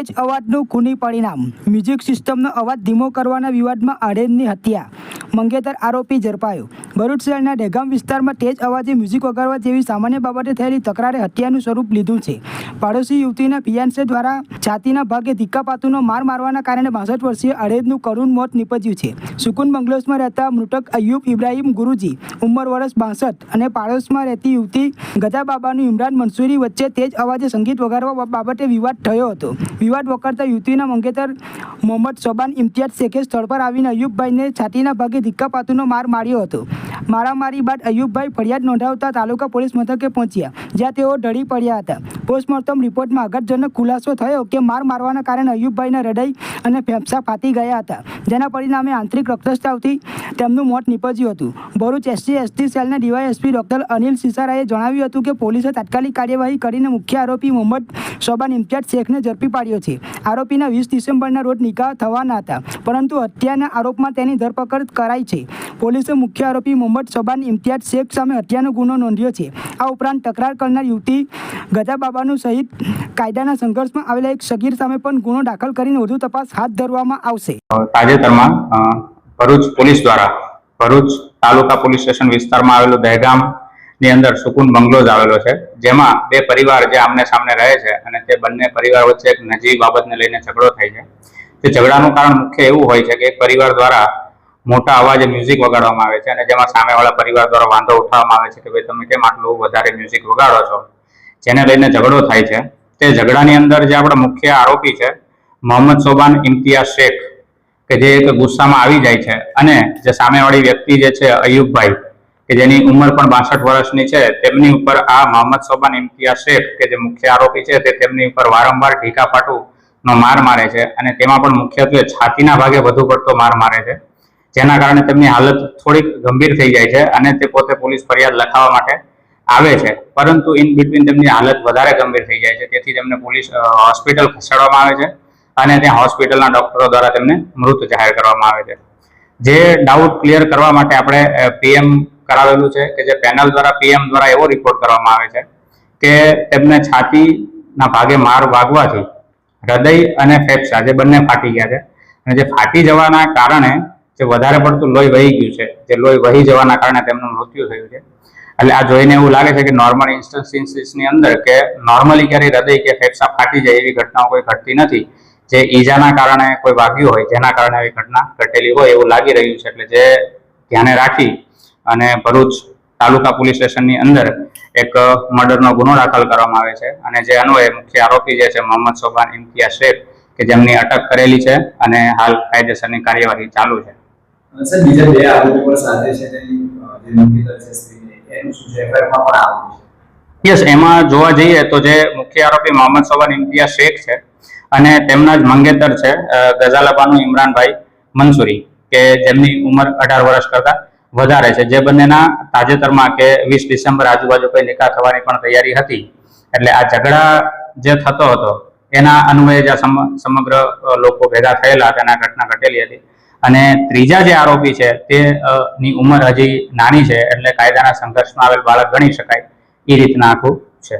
તેજ અવાજનું ખૂની પરિણામ. મ્યુઝિક સિસ્ટમનો અવાજ ધીમો કરવાના વિવાદમાં આરેનની હત્યા. મંગેતર આરોપી ઝડપાયો. ભરૂચ શહેરના ડેગામ વિસ્તારમાં તેજ અવાજે મ્યુઝિક વગાડવા જેવી સામાન્ય બાબતે થયેલી તકરારે હત્યાનું સ્વરૂપ લીધું છે. પાડોશી યુવતીના ફિયાન્સે દ્વારા છાતીના ભાગે ધીક્કા પાતુનો માર મારવાના કારણે બાસઠ વર્ષીય અડેદનું કરુણ મોત નીપજ્યું છે. સુકુન બંગલોઝમાં રહેતા મૃતક અયુબ ઇબ્રાહિમ ગુરુજી ઉંમર વર્ષ બાસઠ અને પાડોશમાં રહેતી યુવતી ગજાબાબાનું ઇમરાન મંસૂરી વચ્ચે તેજ અવાજે સંગીત વગાડવા બાબતે વિવાદ થયો હતો. વિવાદ વકરતા યુવતીના મંગેતર મોહમ્મદ સોબાન ઇમ્તિયાઝ શેખે સ્થળ પર આવીને અયુબભાઈને છાતીના ભાગે ધીક્કા પાતુનો માર માર્યો હતો. મારામારી બાદ અયુબભાઈ ફરિયાદ નોંધાવતા તાલુકા પોલીસ મથકે પહોંચ્યા, જ્યાં તેઓ ઢળી પડ્યા હતા. પોસ્ટમોર્ટમ રિપોર્ટમાં આઘાતજનક ખુલાસો થયો કે માર મારવાના કારણે અયુબભાઈના હૃદય અને ફેફસા ફાટી ગયા હતા, જેના પરિણામે આંતરિક રક્તસ્રાવથી તેમનું મોત નીપજ્યું હતું. ભરૂચ એસટી એસટી સેલના ડીવાયએસપી ડોક્ટર અનિલ સિસારાએ જણાવ્યું હતું કે પોલીસે તાત્કાલિક કાર્યવાહી કરીને મુખ્ય આરોપી મોહમ્મદ શોબાન ઇમ્તિયાજ શેખને ઝડપી પાડ્યો છે. આરોપીના વીસ ડિસેમ્બરના રોજ નિકાહ થવાના હતા, પરંતુ હત્યાના આરોપમાં તેની ધરપકડ કરાઈ છે. પોલીસે મુખ્ય આરોપી મોહમ્મદ શોબાન ઇમ્તિયાઝ શેખ સામે હત્યાનો ગુનો નોંધ્યો છે. આ ઉપરાંત તકરાર કરનાર યુવતી ગજાબાબાનું સહિત કાયદાના સંઘર્ષમાં આવેલા એક સગીર સામે પણ ગુનો દાખલ કરીને વધુ તપાસ હાથ ધરવામાં આવશે. તાજેતરમાં ભરૂચ પોલીસ દ્વારા ભરૂચ તાલુકા પોલીસ સ્ટેશન વિસ્તારમાં આવેલું દહેગામની અંદર સુકુન બંગલોઝ આવેલો છે. જેમાં બે પરિવાર જે આમને સામને રહે છે અને તે બંને પરિવાર વચ્ચે એક નજીવી બાબતને લઈને ઝઘડો થાય છે. તે ઝઘડાનું કારણ મુખ્ય એવું હોય છે કે એક પરિવાર દ્વારા મોટા અવાજે મ્યુઝિક વગાડવામાં આવે છે અને જેમાં સામેવાળા પરિવાર દ્વારા વાંધો ઉઠાવવામાં આવે છે કે ભાઈ તમે કેમ આટલું વધારે મ્યુઝિક વગાડો છો? જેને લઈને ઝઘડો થાય છે. તે ઝઘડાની અંદર જે આપણા મુખ્ય આરોપી છે, મોહમ્મદ સોબાન ઇમ્તિયાઝ શેખ, કે જે એક ગુસ્સામાં આવી જાય છે અને જે સામેવાળી વ્યક્તિ જે છે, અયુબભાઈ, કે જેની ઉંમર પણ બાસઠ વર્ષની છે, તેમની ઉપર આ મોહમ્મદ સોબાન ઇમ્તિયાઝ શેખ, કે જે મુખ્ય આરોપી છે, તે તેમની ઉપર વારંવાર ઢીકા પાટું નો માર મારે છે અને તેમાં પણ મુખ્યત્વે છાતીના ભાગે વધુ પડતો માર મારે છે. જેના કારણે તેમની હાલત થોડીક ગંભીર થઈ જાય છે અને તે પોતે પોલીસ ફરિયાદ લખાવવા માટે આવે છે. પરંતુ ઇન બિટવીન તેમની હાલત વધારે ગંભીર થઈ જાય છે. તેથી તેમને પોલીસ હોસ્પિટલ ખસેડવામાં આવે છે અને ત્યાં હોસ્પિટલના ડોક્ટરો દ્વારા તેમને મૃત જાહેર કરવામાં આવે છે. જે ડાઉટ ક્લિયર કરવા માટે આપણે પીએમ કરાવેલું છે કે જે પેનલ દ્વારા પીએમ દ્વારા એવો રિપોર્ટ કરવામાં આવે છે કે તેમને છાતીના ભાગે માર વાગવાથી હૃદય અને ફેફસા જે બંને ફાટી ગયા છે અને જે ફાટી જવાના કારણે જે વધારે પડતું લોહી વહી ગયું છે, જે લોહી વહી જવાના કારણે તેમનું મૃત્યુ થયું છે. એટલે આ જોઈને એવું લાગે છે કે નોર્મલ ઇન્સ્ટન્સીસની અંદર કે નોર્મલી ક્યારેય હૃદય કે ફેફસા ફાટી જાય એવી ઘટનાઓ કોઈ ઘટતી નથી, જે ઈજાના કારણે કોઈ વાગ્યું હોય, જેના કારણે આવી ઘટના ઘટેલી હોય એવું લાગી રહ્યું છે. એટલે જે ધ્યાને રાખી અને ભરૂચ તાલુકા પોલીસ સ્ટેશનની અંદર એક મર્ડરનો ગુનો દાખલ કરવામાં આવે છે. અને જે અન્વયે મુખ્ય આરોપી જે છે, મોહમ્મદ સોબાન ઇમ્તિયા શેખ, કે જેમની અટક કરેલી છે અને હાલ કાયદેસરની કાર્યવાહી ચાલુ છે. સર, બીજા બે આરોપી પણ સાથે છે તેની જે મંગેતર છે સ્ત્રીને એનું શું છે FIR પણ આરોપી છે? યસ, એમાં જોવા જઈએ તો જે મુખ્ય આરોપી મોહમ્મદ સવાન ઇમ્તિયા શેખ છે અને તેમના જ મંગેતર છે ગઝાલાબાનું ઇમરાનભાઈ મંસૂરી, કે જેમની ઉંમર અઢાર વર્ષ કરતા વધારે છે. જે બંનેના તાજેતરમાં કે વીસ ડિસેમ્બર આજુબાજુ કોઈ નિકાહ થવાની પણ તૈયારી હતી, એટલે આ ઝઘડા જે થતો હતો, એના અન્વયે જે સમગ્ર લોકો ભેગા થયેલા તેના ઘટના ઘટેલી હતી. અને ત્રીજા જે આરોપી છે તે ની ઉંમર હજી નાની છે, એટલે કાયદાના સંઘર્ષમાં આવેલ બાળક ગણી શકાય, એ રીતના આખું છે.